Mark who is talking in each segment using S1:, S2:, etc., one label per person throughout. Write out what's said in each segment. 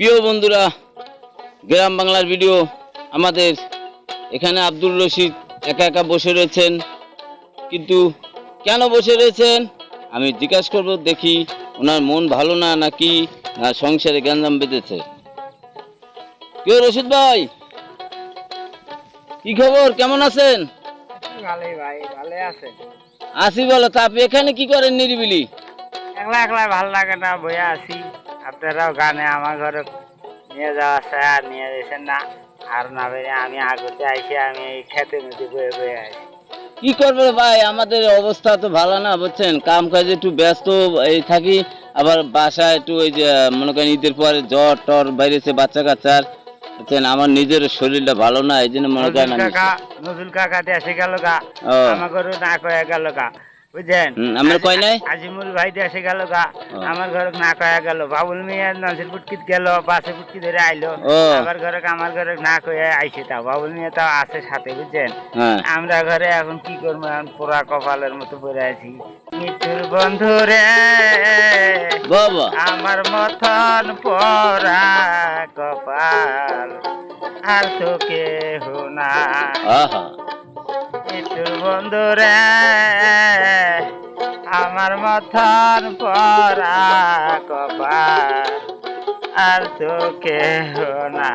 S1: প্রিয় বন্ধুরা গ্রাম বাংলার ভিডিও আমাদের এখানে আব্দুল রশিদ একা একা বসে রয়েছেন। কিন্তু কেন বসে রয়েছেন? আমি জিজ্ঞাসা করব দেখি ওনার মন ভালো না নাকি না সংসারে গ্যাঞ্জাম বেঁধেছে। কেউ রশিদ ভাই কি খবর? কেমন আছেন?
S2: ভালোই ভাই ভালোই আছে
S1: আসি বলো তা আপনি এখানে কি করেন নিরিবিলি?
S2: একলা একলা ভালো লাগে না বইয়া আছি। আপনারাও গানে আমার ঘরে নিয়ে যাওয়া স্যার নিয়ে যেছেন না। আর না বেরিয়ে আমি আগতে আইসি আমি এই খেতে মধ্যে বয়ে বয়ে আছি
S1: কি করবে ভাই? আমাদের অবস্থা তো ভালো না বুঝছেন? কাম কাজে একটু ব্যস্ত এই থাকি। আবার বাসায় একটু ওই যে মনে করেন ঈদের পরে জ্বর টর বাইরেছে বাচ্চা কাচ্চার। বুঝছেন? আমার নিজের শরীরটা ভালো না এই জন্য মনে করেন
S2: নজরুল কাকা দেশে গেল গা। ঘরে না কয়ে গেল গা। বুঝছেন?
S1: আমরা কয় নাই?
S2: আজিমুল ভাই দেশে গেল গা আমার ঘরে না কয়ে গেল বাবুল মিয়া নজর পুটকিত গেল বাসে পুটকি ধরে আইলো। আমার ঘরে আমার ঘরে না কয়ে আইছে তা বাবুল মিয়া তাও আছে সাথে বুঝছেন?
S1: হ্যাঁ।
S2: আমরা ঘরে এখন কি করব এখন পোড়া কপালের মতো পড়ে আছি। মৃত্যুর বন্ধু রে আমার মতন পোড়া কপাল আর তো কেহ না
S1: আহা
S2: মৃত্যুর বন্ধু রে আমার মতন পোড়া কপাল আর তো কেহ না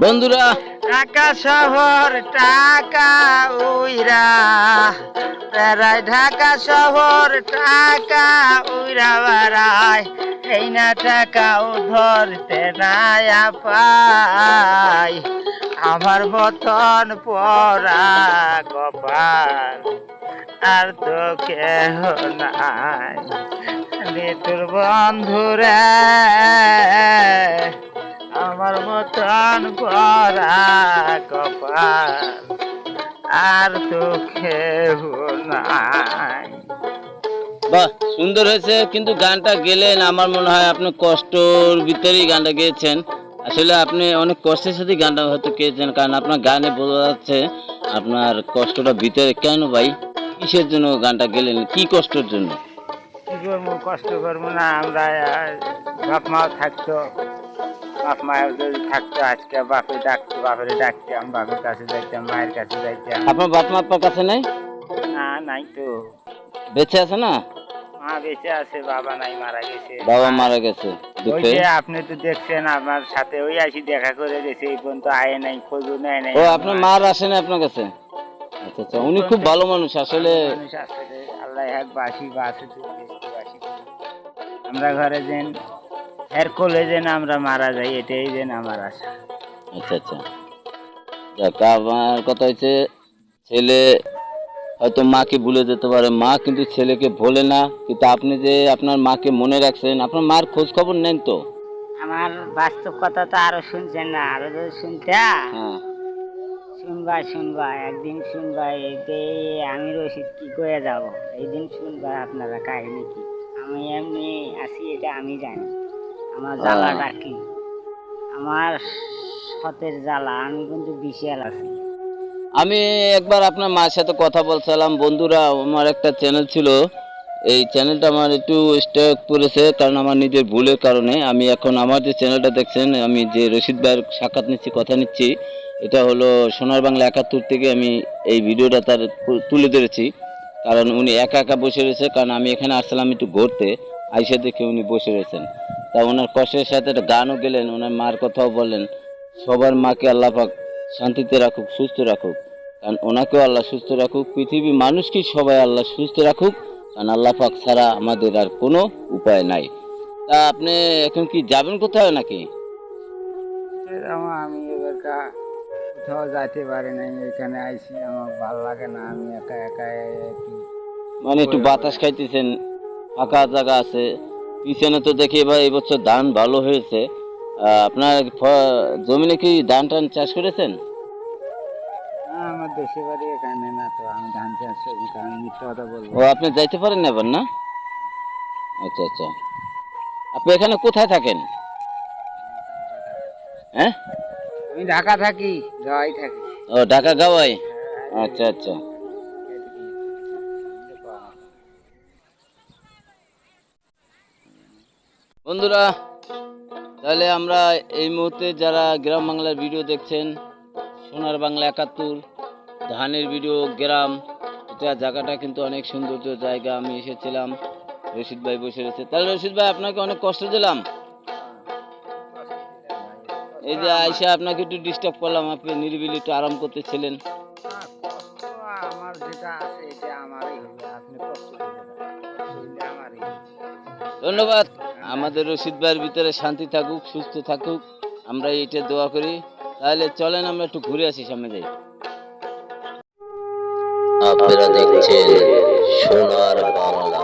S1: বন্ধুরা
S2: ঢাকা শহর টাকা উইরা। বেড়ায় ঢাকা শহর টাকা উইরা বেড়ায়। এই না টাকা ও ধরতে নাই পাই আমার মতন পড়া কপাল আর তো কেহ নাই। মৃত্যুর বন্ধুরে আমার মতন পরা কপাল আর তো কেহ নাই।
S1: বাহ, সুন্দর হয়েছে, কিন্তু গানটা গেলেন, আমার মনে হয় আপনি কষ্টর ভিতরেই গানটা গেয়েছেন। আসলে আপনি অনেক কষ্টের সাথে গানটা হয়তো কেছেন কারণ আপনার গানে বোঝা যাচ্ছে আপনার কষ্টটা ভিতরে। কেন ভাই? কিসের জন্য গানটা গেলেন? কি কষ্টের জন্য?
S2: কি করব? কষ্ট করব না আমরা বাপ মাও থাকতো। বাপ মাও যদি থাকতো আজকে বাপে ডাকতো বাপের ডাকতাম বাপের কাছে যাইতাম মায়ের কাছে যাইতাম।
S1: আপনার বাপ মা আপনার কাছে নাই?
S2: না নাই তো।
S1: বেঁচে আছে না?
S2: মা বেঁচে আছে বাবা নাই মারা গেছে।
S1: বাবা মারা গেছে
S2: ওই যে আপনি তো দেখছেন আমার সাথে ওই আসি দেখা করে গেছে এই পর্যন্ত আয় নাই খোঁজও নেয় নাই
S1: ও আপনার মার আসে না আপনার কাছে? আচ্ছা আচ্ছা উনি খুব ভালো মানুষ আসলে
S2: আল্লাহ এক বাসি বাসি বাসি আমরা ঘরে যেন এর কোলে যেন আমরা মারা যাই এটাই যেন আমার আশা।
S1: আচ্ছা আচ্ছা। যাক আমার কথা হচ্ছে ছেলে হয়তো মাকে ভুলে যেতে পারে। মা কিন্তু ছেলেকে ভোলে না। কিন্তু আপনি যে আপনার মাকে মনে রাখছেন আপনার মার খোঁজ খবর নেন তো।
S2: আমার বাস্তব কথা তো আরও শুনছেন না। আরও যদি শুনতে?
S1: হ্যাঁ।
S2: শুনবা শুনবা একদিন শুনবা এতে আমি রসিদ কি করে যাব? এই দিন শুনবা আপনারা কাহিনী কি? আমি এমনি আছি এটা আমি জানি। আমার জ্বালাটা কি? আমার সতের জ্বালা আমি কিন্তু বিশাল আছি।
S1: আমি একবার আপনার মায়ের সাথে কথা বলছিলাম। বন্ধুরা, আমার একটা চ্যানেল ছিল। এই চ্যানেলটা আমার একটু স্টক পড়েছে, কারণ আমার নিজের ভুলের কারণে। আমি এখন আমার যে চ্যানেলটা দেখছেন, আমি যে রশিদ ভাইয়ের সাক্ষাৎ নিচ্ছি, কথা নিচ্ছি, এটা হলো সোনার বাংলা একাত্তর থেকে আমি এই ভিডিওটা তার তুলে ধরেছি। কারণ উনি একা একা বসে রয়েছে, কারণ আমি এখানে আসছিলাম একটু ঘুরতে। আইসা দেখে উনি বসে রয়েছেন। তা ওনার কষ্টের সাথে একটা গানও গেলেন, ওনার মার কথাও বললেন। সবার মাকে আল্লাহ পাক শান্তিতে রাখুক সুস্থ রাখুক। কারণ ওনাকেও আল্লাহ সুস্থ রাখুক। পৃথিবী মানুষকে সবাই আল্লাহ সুস্থ রাখুক। কারণ আল্লাহ পাক ছাড়া আমাদের আর কোনো উপায় নাই। তা আপনি এখন কি যাবেন কোথাও নাকি?
S2: আমি এবার কোথাও যাইতে পারি নাই এখানে আইছি আমার ভালো লাগে না আমি একা একা একটু
S1: মানে একটু বাতাস খাইতেছেন ফাঁকা জায়গা আছে। পিছনে তো দেখি এবার এবছর ধান ভালো হয়েছে। আপনার জমিনে কি ধান টান চাষ করেছেন?
S2: না, আমার দেশে বাড়ি এখানে না তো আমি ধান চাষ করি মিথ্যা কথা বলব।
S1: ও আপনি যাইতে পারেন না এবার না? আচ্ছা আচ্ছা। আপনি এখানে কোথায় থাকেন? হ্যাঁ?
S2: আমি ঢাকা থাকি যাই থাকি।
S1: ও ঢাকা গাওয়াই? আচ্ছা আচ্ছা। বন্ধুরা তাহলে আমরা এই মুহূর্তে যারা গ্রাম বাংলার ভিডিও দেখছেন সোনার বাংলা একাত্তর ধানের ভিডিও গ্রাম এটা জায়গাটা কিন্তু অনেক সৌন্দর্য জায়গা। আমি এসেছিলাম রশিদ ভাই বসে রয়েছে। তাহলে রশিদ ভাই আপনাকে অনেক কষ্ট দিলাম। এই যে আইসা আপনাকে একটু ডিস্টার্ব করলাম আপনি নিরিবিলি একটু আরাম করতেছিলেন। ধন্যবাদ। আমাদের রশিদ ভাইয়ের ভিতরে শান্তি থাকুক, সুস্থ থাকুক, আমরা এইটা দোয়া করি। তাহলে চলেন আমরা একটু ঘুরে আসি সামনে যাই। আপনারা দেখছেন সোনার বাংলা।